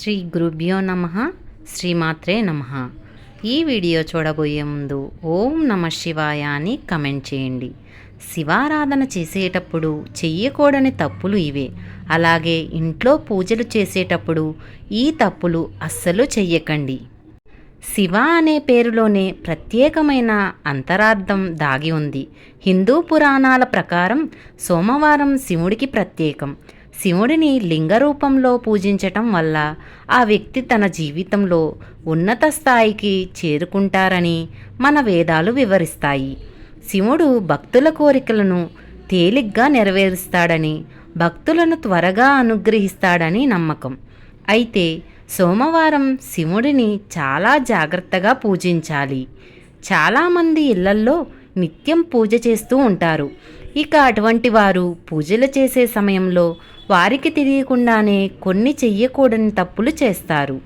శ్రీ గురుభ్యో నమ శ్రీమాత్రే నమ. ఈ వీడియో చూడబోయే ముందు ఓం నమ శివాయ అని కమెంట్ చేయండి. శివారాధన చేసేటప్పుడు చెయ్యకూడని తప్పులు ఇవే. అలాగే ఇంట్లో పూజలు చేసేటప్పుడు ఈ తప్పులు అస్సలు చెయ్యకండి. శివ అనే పేరులోనే ప్రత్యేకమైన అంతరార్థం దాగి ఉంది. హిందూ పురాణాల ప్రకారం సోమవారం శివుడికి ప్రత్యేకం. శివుడిని లింగ రూపంలో పూజించటం వల్ల ఆ వ్యక్తి తన జీవితంలో ఉన్నత స్థాయికి చేరుకుంటారని మన వేదాలు వివరిస్తాయి. శివుడు భక్తుల కోరికలను తేలిగ్గా నెరవేరుస్తాడని భక్తులను త్వరగా అనుగ్రహిస్తాడని నమ్మకం. అయితే సోమవారం శివుడిని చాలా జాగ్రత్తగా పూజించాలి. చాలామంది ఇళ్ళల్లో నిత్యం పూజ చేస్తూ ఉంటారు. ఇక అటువంటి వారు పూజలు చేసే సమయంలో వారికి తెలియకుండానే కొన్ని చెయ్యకూడని తప్పులు చేస్తారు.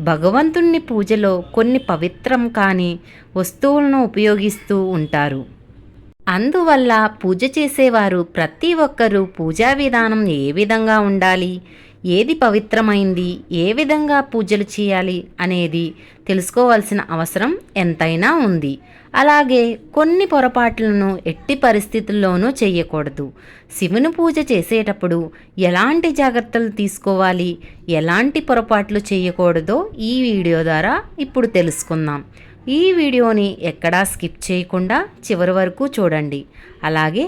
భగవంతుణ్ణి పూజలో కొన్ని పవిత్రం కాని వస్తువులను ఉపయోగిస్తూ ఉంటారు. అందువల్ల పూజ చేసేవారు ప్రతి ఒక్కరూ పూజా విధానం ఏ విధంగా ఉండాలి? ఏది పవిత్రమైంది? ఏ విధంగా పూజలు చేయాలి? అనేది తెలుసుకోవాల్సిన అవసరం ఎంతైనా ఉంది. అలాగే కొన్ని పొరపాట్లను ఎట్టి పరిస్థితుల్లోనూ చేయకూడదు శివుని పూజ చేసేటప్పుడు ఎలాంటి జాగ్రత్తలు తీసుకోవాలి? ఎలాంటి పొరపాట్లు చేయకూడదో ఈ వీడియో ద్వారా ఇప్పుడు తెలుసుకుందాం. ఈ వీడియోని ఎక్కడా స్కిప్ చేయకుండా చివరి వరకు చూడండి. అలాగే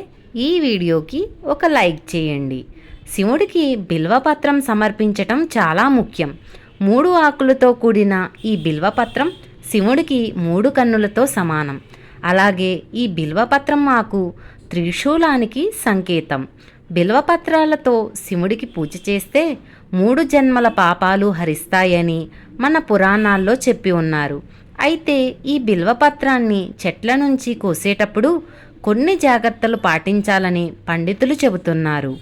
ఈ వీడియోకి ఒక లైక్ చేయండి. శివుడికి బిల్వపత్రం సమర్పించటం చాలా ముఖ్యం. మూడు ఆకులతో కూడిన ఈ బిల్వపత్రం శివుడికి మూడు కన్నులతో సమానం. అలాగే ఈ బిల్వపత్రం ఆకు త్రిశూలానికి సంకేతం. బిల్వపత్రాలతో శివుడికి పూజ చేస్తే మూడు జన్మల పాపాలు హరిస్తాయని మన పురాణాల్లో చెప్పి ఉన్నారు. అయితే ఈ బిల్వపత్రాన్ని చెట్ల నుంచి కోసేటప్పుడు కొన్ని జాగ్రత్తలు పాటించాలని పండితులు చెబుతున్నారు.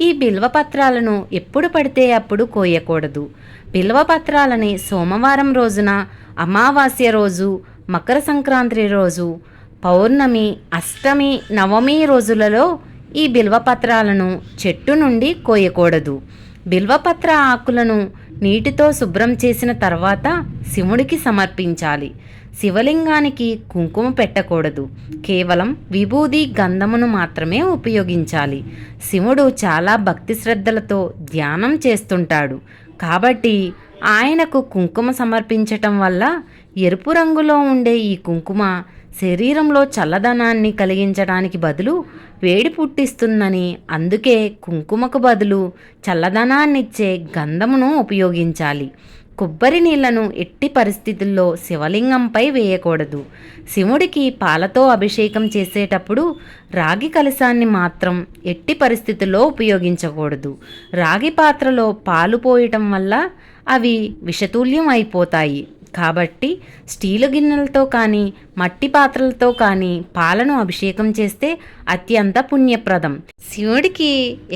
ఈ బిల్వపత్రాలను ఎప్పుడు పడితే అప్పుడు కోయకూడదు. బిల్వపత్రాలని సోమవారం రోజున అమావాస్య రోజు మకర సంక్రాంతి రోజు పౌర్ణమి అష్టమి నవమి రోజులలో ఈ బిల్వపత్రాలను చెట్టు నుండి కోయకూడదు. బిల్వపత్ర ఆకులను నీటితో శుభ్రం చేసిన తర్వాత శివుడికి సమర్పించాలి. శివలింగానికి కుంకుమ పెట్టకూడదు. కేవలం విభూది గంధమును మాత్రమే ఉపయోగించాలి. శివుడు చాలా భక్తి శ్రద్ధలతో ధ్యానం చేస్తుంటాడు. కాబట్టి ఆయనకు కుంకుమ సమర్పించటం వల్ల ఎరుపు రంగులో ఉండే ఈ కుంకుమ శరీరంలో చల్లదనాన్ని కలిగించడానికి బదులు వేడి పుట్టిస్తుందని అందుకే కుంకుమకు బదులు చల్లదనాన్నిచ్చే గంధమును ఉపయోగించాలి. కొబ్బరి నీళ్ళను ఎట్టి పరిస్థితుల్లో శివలింగంపై వేయకూడదు. శివుడికి పాలతో అభిషేకం చేసేటప్పుడు రాగి కలశాన్ని మాత్రం ఎట్టి పరిస్థితుల్లో ఉపయోగించకూడదు. రాగి పాత్రలో పాలు పోయటం వల్ల అవి విషతుల్యం అయిపోతాయి. కాబట్టి స్టీలు గిన్నెలతో కానీ మట్టి పాత్రలతో కానీ పాలను అభిషేకం చేస్తే అత్యంత పుణ్యప్రదం. శివుడికి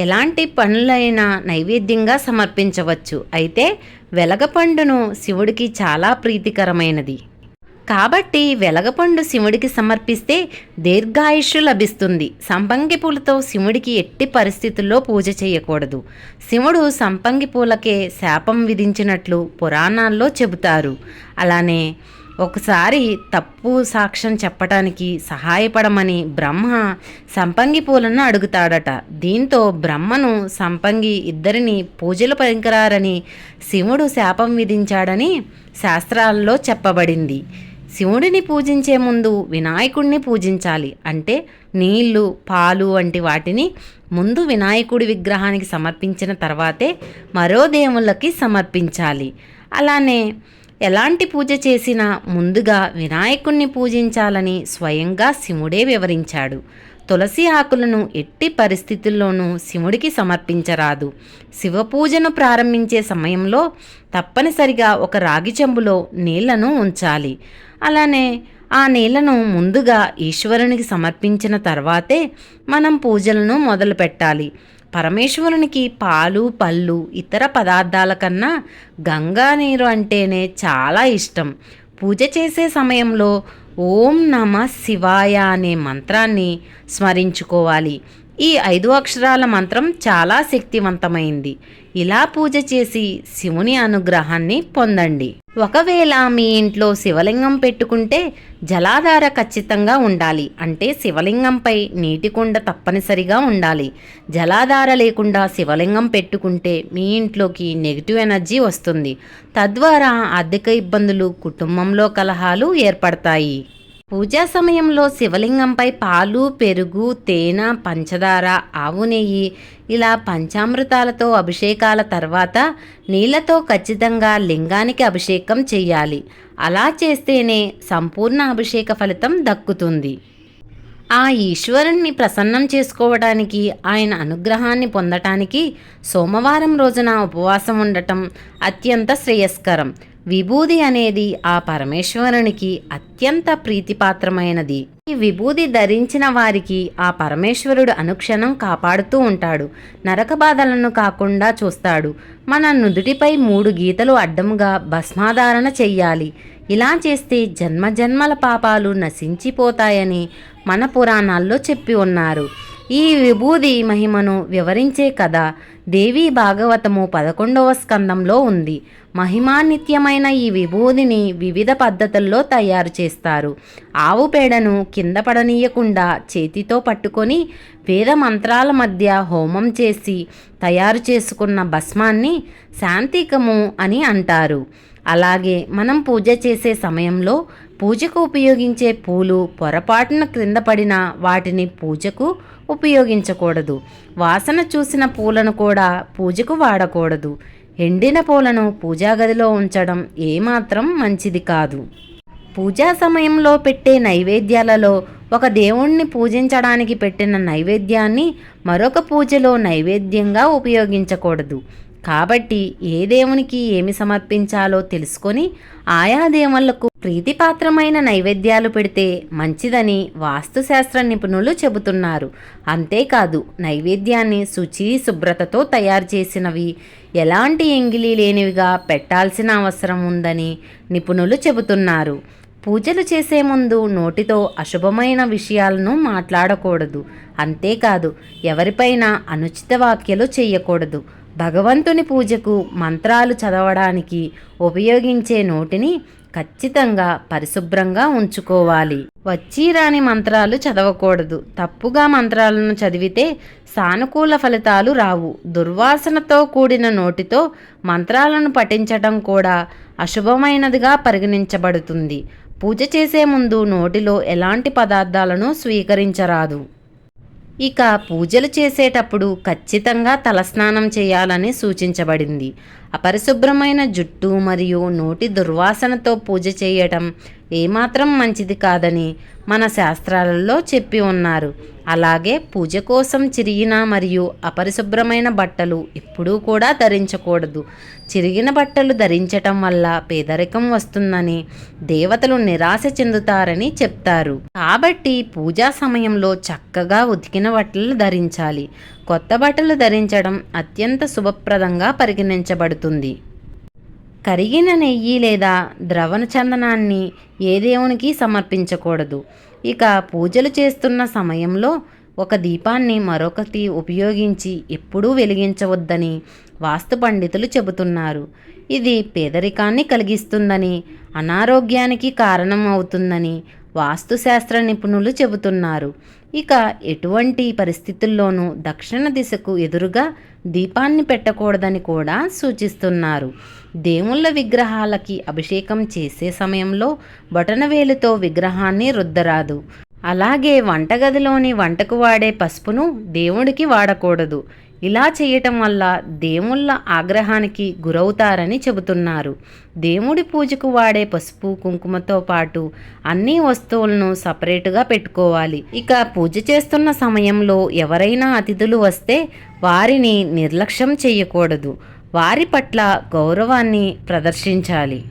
ఎలాంటి పనులైనా నైవేద్యంగా సమర్పించవచ్చు. అయితే వెలగపండును శివుడికి చాలా ప్రీతికరమైనది. కాబట్టి వెలగపండు శివుడికి సమర్పిస్తే దీర్ఘాయుష్యు లభిస్తుంది. సంపంగి పూలతో శివుడికి ఎట్టి పరిస్థితుల్లో పూజ చేయకూడదు. శివుడు సంపంగి పూలకే శాపం విధించినట్లు పురాణాల్లో చెబుతారు. అలానే ఒకసారి తప్పు సాక్ష్యం చెప్పటానికి సహాయపడమని బ్రహ్మ సంపంగి పూలను అడుగుతాడట. దీంతో బ్రహ్మను సంపంగి ఇద్దరిని పూజలు పలికరారని శివుడు శాపం విధించాడని శాస్త్రాల్లో చెప్పబడింది. శివుడిని పూజించే ముందు వినాయకుడిని పూజించాలి. అంటే నీళ్ళు పాలు వంటి వాటిని ముందు వినాయకుడి విగ్రహానికి సమర్పించిన తర్వాతే మరో దేవుళ్ళకి సమర్పించాలి. అలానే ఎలాంటి పూజ చేసినా ముందుగా వినాయకుణ్ణి పూజించాలని స్వయంగా శివుడే వివరించాడు. తులసి ఆకులను ఎట్టి పరిస్థితుల్లోనూ శివుడికి సమర్పించరాదు. శివ పూజను ప్రారంభించే సమయంలో తప్పనిసరిగా ఒక రాగి చెంబులో నీళ్ళను ఉంచాలి. అలానే ఆ నీళ్ళను ముందుగా ఈశ్వరునికి సమర్పించిన తర్వాతే మనం పూజలను మొదలు పెట్టాలి. పరమేశ్వరునికి పాలు పళ్ళు ఇతర పదార్థాల కన్నా గంగా నీరు అంటేనే చాలా ఇష్టం. పూజ చేసే సమయంలో ఓం నమ శివాయ అనే మంత్రాన్ని స్మరించుకోవాలి. ఈ ఐదు అక్షరాల మంత్రం చాలా శక్తివంతమైంది. ఇలా పూజ చేసి శివుని అనుగ్రహాన్ని పొందండి. ఒకవేళ మీ ఇంట్లో శివలింగం పెట్టుకుంటే జలాధార ఖచ్చితంగా ఉండాలి. అంటే శివలింగంపై నీటి కుండ తప్పనిసరిగా ఉండాలి. జలాధార లేకుండా శివలింగం పెట్టుకుంటే మీ ఇంట్లోకి నెగిటివ్ ఎనర్జీ వస్తుంది. తద్వారా ఆర్థిక ఇబ్బందులు కుటుంబంలో కలహాలు ఏర్పడతాయి. పూజా సమయంలో శివలింగంపై పాలు పెరుగు తేనె పంచదార ఆవు నెయ్యి ఇలా పంచామృతాలతో అభిషేకాల తర్వాత నీళ్ళతో ఖచ్చితంగా లింగానికి అభిషేకం చేయాలి అలా చేస్తేనే సంపూర్ణ అభిషేక ఫలితం దక్కుతుంది. ఆ ఈశ్వరుణ్ణి ప్రసన్నం చేసుకోవడానికి ఆయన అనుగ్రహాన్ని పొందటానికి సోమవారం రోజున ఉపవాసం ఉండటం అత్యంత శ్రేయస్కరం. విభూది అనేది ఆ పరమేశ్వరునికి అత్యంత ప్రీతిపాత్రమైనది. ఈ విభూది ధరించిన వారికి ఆ పరమేశ్వరుడు అనుక్షణం కాపాడుతూ ఉంటాడు. నరక బాధలను కాకుండా చూస్తాడు. మన నుదుటిపై మూడు గీతలు అడ్డముగా భస్మాధారణ చెయ్యాలి. ఇలా చేస్తే జన్మజన్మల పాపాలు నశించిపోతాయని మన పురాణాల్లో చెప్పి ఉన్నారు. ఈ విభూది మహిమను వివరించే కథ దేవీ భాగవతము పదకొండవ స్కందంలో ఉంది. మహిమాన్నిత్యమైన ఈ విభూదిని వివిధ పద్ధతుల్లో తయారు చేస్తారు. ఆవు పేడను కింద పడనీయకుండా చేతితో పట్టుకొని వేద మంత్రాల మధ్య హోమం చేసి తయారు చేసుకున్న భస్మాన్ని శాంతికము అని అంటారు. అలాగే మనం పూజ చేసే సమయంలో పూజకు ఉపయోగించే పూలు పొరపాటున క్రింద పడిన వాటిని పూజకు ఉపయోగించకూడదు. వాసన చూసిన పూలను కూడా పూజకు వాడకూడదు. ఎండిన పూలను పూజా గదిలో ఉంచడం ఏమాత్రం మంచిది కాదు. పూజా సమయంలో పెట్టే నైవేద్యాలలో ఒక దేవుణ్ణి పూజించడానికి పెట్టిన నైవేద్యాన్ని మరొక పూజలో నైవేద్యంగా ఉపయోగించకూడదు. కాబట్టి ఏ దేవునికి ఏమి సమర్పించాలో తెలుసుకొని ఆయా దేవుళ్ళకు ప్రీతిపాత్రమైన నైవేద్యాలు పెడితే మంచిదని వాస్తుశాస్త్ర నిపుణులు చెబుతున్నారు. అంతేకాదు నైవేద్యాన్ని శుచి శుభ్రతతో తయారు చేసినవి ఎలాంటి ఎంగిలి లేనివిగా పెట్టాల్సిన అవసరం ఉందని నిపుణులు చెబుతున్నారు. పూజలు చేసే ముందు నోటితో అశుభమైన విషయాలను మాట్లాడకూడదు. అంతేకాదు ఎవరిపైన అనుచిత వ్యాఖ్యలు చేయకూడదు. భగవంతుని పూజకు మంత్రాలు చదవడానికి ఉపయోగించే నోటిని ఖచ్చితంగా పరిశుభ్రంగా ఉంచుకోవాలి. వచ్చి రాని మంత్రాలు చదవకూడదు. తప్పుగా మంత్రాలను చదివితే సానుకూల ఫలితాలు రావు. దుర్వాసనతో కూడిన నోటితో మంత్రాలను పఠించటం కూడా అశుభమైనదిగా పరిగణించబడుతుంది. పూజ చేసే ముందు నోటిలో ఎలాంటి పదార్థాలను స్వీకరించరాదు. ఇక పూజలు చేసేటప్పుడు ఖచ్చితంగా తలస్నానం చేయాలని సూచించబడింది. అపరిశుభ్రమైన జుట్టు మరియు నోటి దుర్వాసనతో పూజ చేయటం ఏమాత్రం మంచిది కాదని మన శాస్త్రాలలో చెప్పి ఉన్నారు. అలాగే పూజ కోసం చిరిగిన మరియు అపరిశుభ్రమైన బట్టలు ఎప్పుడూ కూడా ధరించకూడదు. చిరిగిన బట్టలు ధరించటం వల్ల పేదరికం వస్తుందని దేవతలు నిరాశ చెందుతారని చెప్తారు. కాబట్టి పూజా సమయంలో చక్కగా ఉతికిన బట్టలు ధరించాలి. కొత్త బట్టలు ధరించడం అత్యంత శుభప్రదంగా పరిగణించబడుతుంది. కరిగిన నెయ్యి లేదా ద్రవణ చందనాన్ని ఏ దేవునికి సమర్పించకూడదు. ఇక పూజలు చేస్తున్న సమయంలో ఒక దీపాన్ని మరొకటి ఉపయోగించి ఎప్పుడూ వెలిగించవద్దని వాస్తు పండితులు చెబుతున్నారు. ఇది పేదరికాన్ని కలిగిస్తుందని అనారోగ్యానికి కారణం అవుతుందని వాస్తుశాస్త్ర నిపుణులు చెబుతున్నారు. ఇక ఎటువంటి పరిస్థితుల్లోనూ దక్షిణ దిశకు ఎదురుగా దీపాన్ని పెట్టకూడదని కూడా సూచిస్తున్నారు. దేవుళ్ళ విగ్రహాలకి అభిషేకం చేసే సమయంలో బొటనవేలుతో విగ్రహాన్ని రుద్దరాదు. అలాగే వంటగదిలోని వంటకు వాడే పసుపును దేవుడికి వాడకూడదు. ఇలా చేయటం వల్ల దేవుళ్ళ ఆగ్రహానికి గురవుతారని చెబుతున్నారు. దేవుడి పూజకు వాడే పసుపు కుంకుమతో పాటు అన్ని వస్తువులను సపరేటుగా పెట్టుకోవాలి. ఇక పూజ చేస్తున్న సమయంలో ఎవరైనా అతిథులు వస్తే వారిని నిర్లక్ష్యం చేయకూడదు. వారి పట్ల గౌరవాన్ని ప్రదర్శించాలి.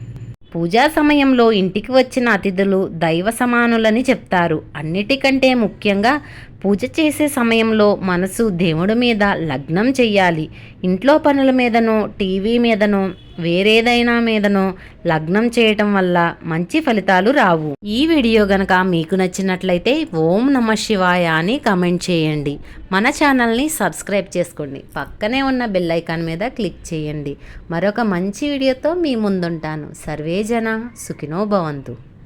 పూజా సమయంలో ఇంటికి వచ్చిన అతిథులు దైవ సమానులని చెప్తారు. అన్నిటికంటే ముఖ్యంగా పూజ చేసే సమయంలో మనసు దేవుడి మీద లగ్నం చెయ్యాలి. ఇంట్లో పనుల మీదనో టీవీ మీదనో వేరేదైనా మీదనో లగ్నం చేయటం వల్ల మంచి ఫలితాలు రావు. ఈ వీడియో గనక మీకు నచ్చినట్లయితే ఓం నమ శివాయ అని కమెంట్ చేయండి. మన ఛానల్ని సబ్స్క్రైబ్ చేసుకోండి. పక్కనే ఉన్న బెల్ ఐకాన్ మీద క్లిక్ చేయండి. మరొక మంచి వీడియోతో మీ ముందుంటాను. సర్వేజన సుఖినో భవంతు.